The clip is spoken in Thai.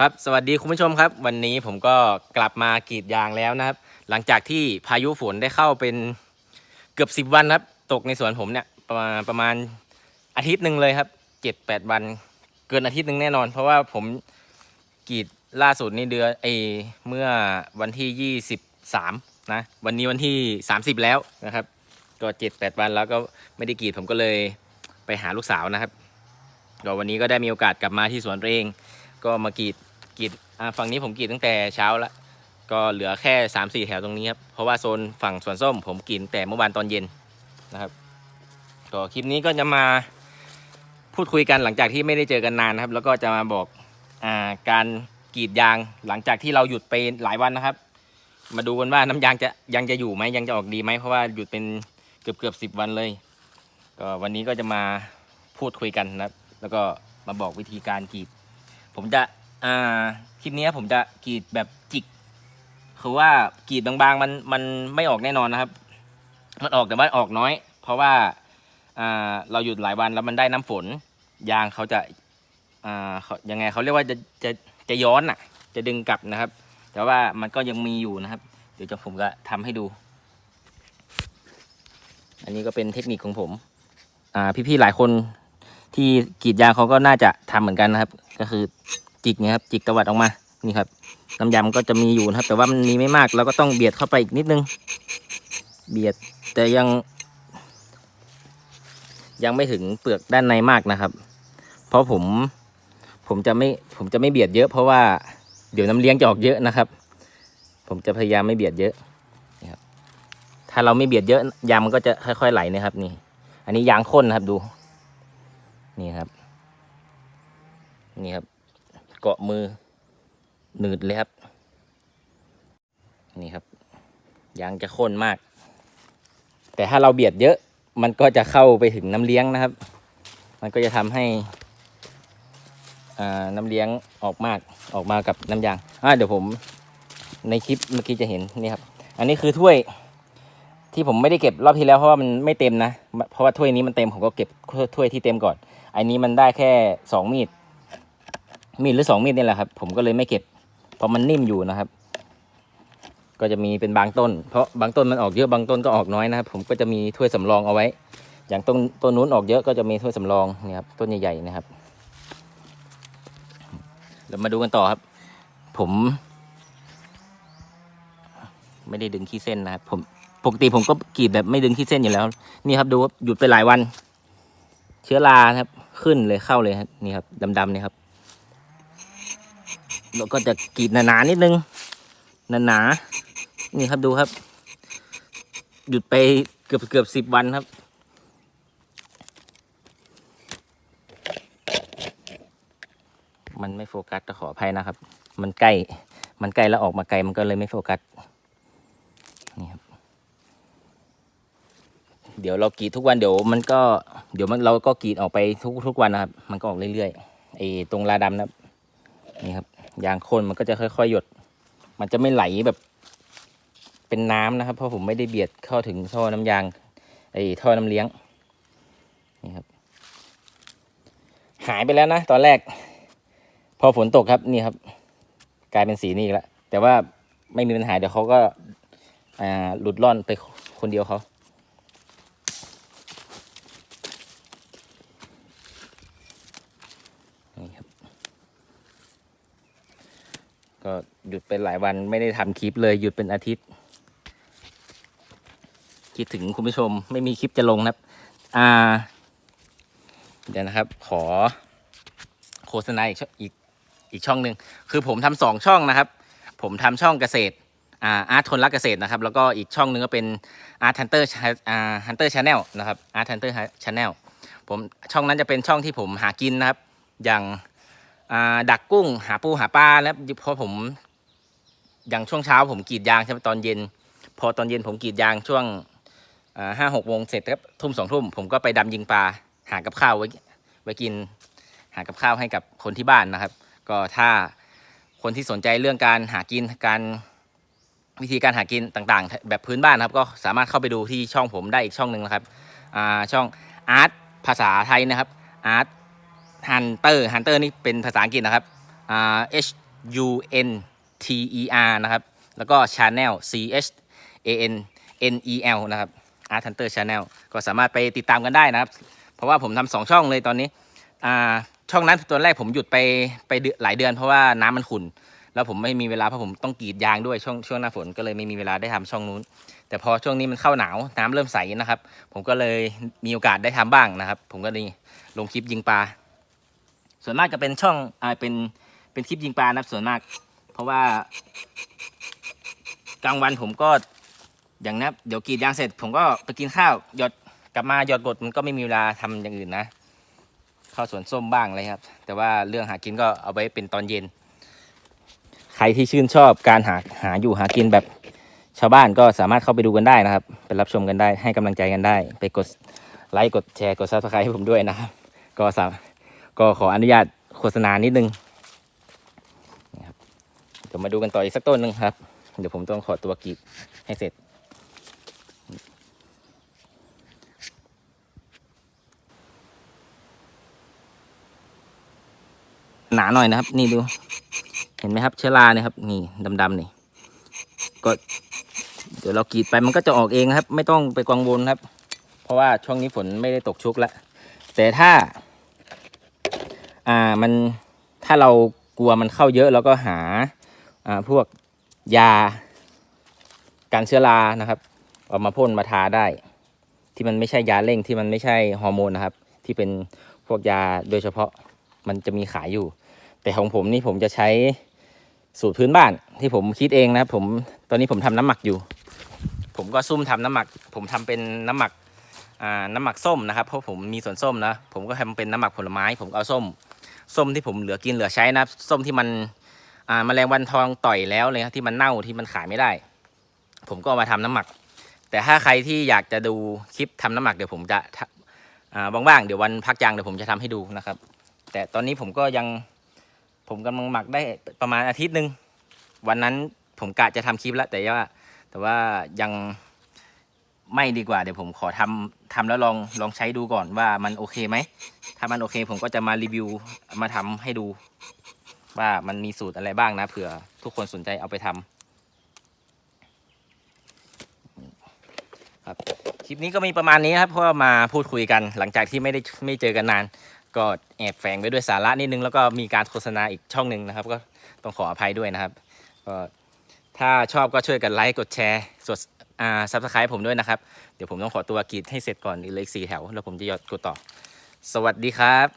ครับสวัสดีคุณผู้ชมครับ วันนี้ผมก็กลับมากรีดยางแล้วนะครับ หลังจากที่พายุฝนได้เข้าเป็นเกือบสิบวันครับ ตกในสวนผมเนี่ยประมาณประมาณอาทิตย์หนึ่งเลยครับเจ็ดแปดวัน เกินอาทิตย์หนึ่งแน่นอน เพราะว่าผมกรีดล่าสุดนี่เดือนเอเมื่อวันที่ยี่สิบสามนะวันนี้วันที่สามสิบแล้วนะครับ ก็เจ็ดแปดวันแล้วก็ไม่ได้กรีดผมก็เลยไปหาลูกสาวนะครับก็วันนี้ก็ได้มีโอกาสกลับมาที่สวนตัวเอง ก็มากรีด กรีดอ่าฝั่งนี้ผมกรีดตั้งแต่เช้าละก็เหลือแค่3ามสี่แถวตรงนี้ครับเพราะว่าโซนฝั่งสวนส้ม ผมกรีดแต่เมื่อวานตอนเย็นนะครับก็คลิปนี้ก็จะมาพูดคุยกันหลังจากที่ไม่ได้เจอกันนานนะครับ แล้วก็จะมาบอกอ่าการกรีดยางหลังจากที่เราหยุดไปหลายวันนะครับ มาดูกันว่าน้ำยางจะยังจะอยู่ไหมยังจะออกดีไหมเพราะว่าหยุดเป็นเกือบเกือบสิบวันเลย ก็วันนี้ก็จะมาพูดคุยกันนะครับ แล้วก็มาบอกวิธีการกรีด ผมจะ อ่าคลิปนี้ผมจะกรีดแบบจิก คือว่ากรีดบางๆมันมันไม่ออกแน่นอนนะครับ มันออกแต่ว่าออกน้อย เพราะว่าอ่าเราหยุดหลายวันแล้วมันได้น้ำฝน ยางเขาจะอ่ายังไงเขาเรียกว่าจะจะจะย้อนอะ จะดึงกลับนะครับ แต่ว่ามันก็ยังมีอยู่นะครับ เดี๋ยวจะผมก็ทำให้ดู อันนี้ก็เป็นเทคนิคของผม อ่าพี่ๆหลายคนที่กรีดยางเขาก็น่าจะทำเหมือนกันนะครับ ก็คือ จิกเนี่ยครับจิกตวัดออกมานี่ครับน้ำยำก็จะมีอยู่นะครับ แต่ว่ามันมีไม่มากเราก็ต้องเบียดเข้าไปอีกนิดนึง เบียดแต่ยัง ยังไม่ถึงเปลือกด้านในมากนะครับ เพราะผมผมจะไม่ผมจะไม่เบียดเยอะ เพราะว่าเดี๋ยวน้ำเลี้ยงจะออกเยอะนะครับ ผมจะพยายามไม่เบียดเยอะนี่ครับถ้าเราไม่เบียดเยอะยามันก็จะค่อยๆไหลนะครับ นี่ อันนี้ยางข้นนะครับดู นี่ครับ นี่ครับ เกาะมือหนืดเลยครับ นี่ครับยางจะข้นมาก แต่ถ้าเราเบียดเยอะมันก็จะเข้าไปถึงน้ำเลี้ยงนะครับ มันก็จะทำให้น้ำเลี้ยงออกมากออกมากับน้ำยางอ่าเดี๋ยวผมในคลิปเมื่อกี้จะเห็นนี่ครับ อันนี้คือถ้วยที่ผมไม่ได้เก็บรอบที่แล้วเพราะว่ามันไม่เต็มนะ เพราะว่าถ้วยนี้มันเต็มผมก็เก็บถ้วยที่เต็มก่อน อันนี้มันได้แค่สองมีด มีดหรือสองมีดนี่แหละครับ ผมก็เลยไม่เก็บเพราะมันนิ่มอยู่นะครับ ก็จะมีเป็นบางต้น เพราะบางต้นมันออกเยอะบางต้นก็ออกน้อยนะครับผมก็จะมีถ้วยสำรองเอาไว้ อย่างต้นต้นนู้นออกเยอะก็จะมีถ้วยสำรองนี่ครับต้นใหญ่ๆนะครับเดี๋ยวมาดูกันต่อครับ ผม ไม่ได้ดึงขี้เส้นนะครับผมปกติผมก็กรีดแบบไม่ดึงขี้เส้นอยู่แล้ว นี่ครับดูว่าหยุดไปหลายวัน เชื้อรานะครับ ขึ้นเลยเข้าเลยครับนี่ครับดำๆนี่ครับ เราก็จะกรีดหนาๆนิดนึงหนาๆนนี่ครับดูครับ หยุดไปเกือบเกือบสิบวันครับ มันไม่โฟกัสก็ขออภัยนะครับ มันใกล้มันใกล้แล้วออกมาไกลมันก็เลยไม่โฟกัสนี่ครับเดี๋ยวเรากรีดทุกวันเดี๋ยวมันก็เดี๋ยวมันเราก็กรีดออกไปทุกทุกวันนะครับ มันก็ออกเรื่อยๆไอ้ตรงลาดำนะครับนี่ครับ ยางข้นมันก็จะค่อยๆ หยด มันจะไม่ไหลแบบเป็นน้ำนะครับ เพราะผมไม่ได้เบียดเข้าถึงท่อน้ำยางไอ้ท่อน้ำเลี้ยงนี่ครับ หายไปแล้วนะตอนแรก พอฝนตกครับนี่ครับ กลายเป็นสีนี้อีกแล้วแต่ว่าไม่มีปัญหาเดี๋ยวเขาก็อ่าหลุดร่อนไปคนเดียวเขานี่ครับ ก็หยุดเป็นหลายวันไม่ได้ทำคลิปเลยหยุดเป็นอาทิตย์ คิดถึงคุณผู้ชมไม่มีคลิปจะลงนะครับ อ่า เดี๋ยวนะครับ ขอโฆษณาอีกอีกอีกช่องหนึ่งคือผมทำสองช่องนะครับ ผมทำช่องเกษตรอ่าอาร์ตทนรักเกษตรนะครับ แล้วก็อีกช่องหนึ่งก็เป็นอาร์ตฮันเตอร์อ่าฮันเตอร์ชาแนลนะครับอาร์ตฮันเตอร์ชาแนลผมช่องนั้นจะเป็นช่องที่ผมหากินนะครับ อย่าง ดักกุ้งหาปูหาปลาแล้วพราะผมอย่างช่วงเช้าผมกรีดยางใช่ไหมตอนเย็น พอตอนเย็นผมกรีดยางช่วงห้าหกโมงเสร็จครับทุ่มสองทุ่มผมก็ไปดำยิงปลาหากับข้าวไว้ไว้กินหากับข้าวให้กับคนที่บ้านนะครับ ก็ถ้าคนที่สนใจเรื่องการหากินการวิธีการหากินต่างๆ แบบพื้นบ้านครับ ก็สามารถเข้าไปดูที่ช่องผมได้อีกช่องหนึ่งนะครับช่องอาร์ตภาษาไทยนะครับอาร์ต ฮันเตอร์ฮันเตอร์นี่เป็นภาษาอังกฤษนะครับอ่า H U N T E R นะครับ แล้วก็ Channel C H A N N E L นะครับ Art Hunter Channel ก็สามารถไปติดตามกันได้นะครับ เพราะว่าผมทำสองช่องเลยตอนนี้อ่าช่องนั้นตัวแรกผมหยุดไปไปหลายเดือนเพราะว่าน้ำมันขุ่นแล้วผมไม่มีเวลาเพราะผมต้องกรีดยางด้วยช่วงช่วงหน้าฝนก็เลยไม่มีเวลาได้ทำช่องนู้น แต่พอช่วงนี้มันเข้าหนาวน้ำเริ่มใสนะครับ ผมก็เลยมีโอกาสได้ทำบ้างนะครับ ผมก็นี่ลงคลิปยิงปลา ส่วนมากจะเป็นช่องอ่าเป็นเป็นคลิปยิงปลานะครับส่วนมาก เพราะว่ากลางวันผมก็อย่างนี้เดี๋ยวกรีดยางเสร็จ ผมก็ไปกินข้าวหยดกลับมาหยอดกดมันก็ไม่มีเวลาทำอย่างอื่นนะเข้าสวนส้มบ้างเลยครับ แต่ว่าเรื่องหากินก็เอาไว้เป็นตอนเย็น ใครที่ชื่นชอบการหาหาอยู่หากินแบบชาวบ้านก็สามารถเข้าไปดูกันได้นะครับ ไปรับชมกันได้ให้กำลังใจกันได้ ไปกดไลค์กดแชร์กดซับสไครต์ให้ผมด้วยนะครับ ก็สาม ก็ขออนุญาตโฆษณานิดนึงนะครับเดี๋ยวมาดูกันต่ออีกสักต้นหนึ่งครับ เดี๋ยวผมต้องขอตัวกรีดให้เสร็จ หนาหน่อยนะครับ นี่ดู เห็นไหมครับ เชื้อราเนี่ยครับ นี่ดำๆนี่ก็เดี๋ยวเรากรีดไปมันก็จะออกเองครับ ไม่ต้องไปกังวลครับ เพราะว่าช่วงนี้ฝนไม่ได้ตกชุกแล้วแต่ถ้า อ่ามันถ้าเรากลัวมันเข้าเยอะเราก็หาอ่าพวกยากันเชื้อรานะครับเอามาพ่นมาทาได้ ที่มันไม่ใช่ยาเร่งที่มันไม่ใช่ฮอร์โมนนะครับ ที่เป็นพวกยาโดยเฉพาะมันจะมีขายอยู่ แต่ของผมนี่ผมจะใช้สูตรพื้นบ้านที่ผมคิดเองนะครับ ผมตอนนี้ผมทำน้ำหมักอยู่ ผมก็ซุ่มทำน้ำหมัก ผมทำเป็นน้ำหมักอ่าน้ำหมักส้มนะครับ เพราะผมมีสวนส้มนะ ผมก็ทำเป็นน้ำหมักผลไม้ ผมเอาส้ม ส้มที่ผมเหลือกินเหลือใช้นะครับส้มที่มันอ่าแมลงวันทองต่อยแล้วเลยครับที่มันเน่าที่มันขายไม่ได้ ผมก็เอามาทำน้ำหมัก แต่ถ้าใครที่อยากจะดูคลิปทำน้ำหมักเดี๋ยวผมจะทำอ่าว่างๆเดี๋ยววันพักยางเดี๋ยวผมจะทำให้ดูนะครับ แต่ตอนนี้ผมก็ยังผมกำลังหมักได้ประมาณอาทิตย์หนึ่งวันนั้นผมกะจะทำคลิปแล้วแต่ว่าแต่ว่ายังไม่ดีกว่าเดี๋ยวผมขอทำ ทำแล้วลองลองใช้ดูก่อนว่ามันโอเคไหม ถ้ามันโอเคผมก็จะมารีวิวมาทำให้ดู ว่ามันมีสูตรอะไรบ้างนะเผื่อ ทุกคนสนใจเอาไปทำครับคลิปนี้ก็มีประมาณนี้ครับเพราะว่ามาพูดคุยกัน หลังจากที่ไม่ได้ไม่เจอกันนาน ก็แอบแฝงไปด้วยสาระนิดนึงแล้วก็มีการโฆษณาอีกช่องหนึ่งนะครับ ก็ต้องขออภัยด้วยนะครับก็ถ้าชอบก็ช่วยกันไลค์กดแชร์สด อ่าซับสไครป์ผมด้วยนะครับ เดี๋ยวผมต้องขอตัวกรีดให้เสร็จก่อนอีกเลยสี่แถว แล้วผมจะยอดกดต่อ สวัสดีครับ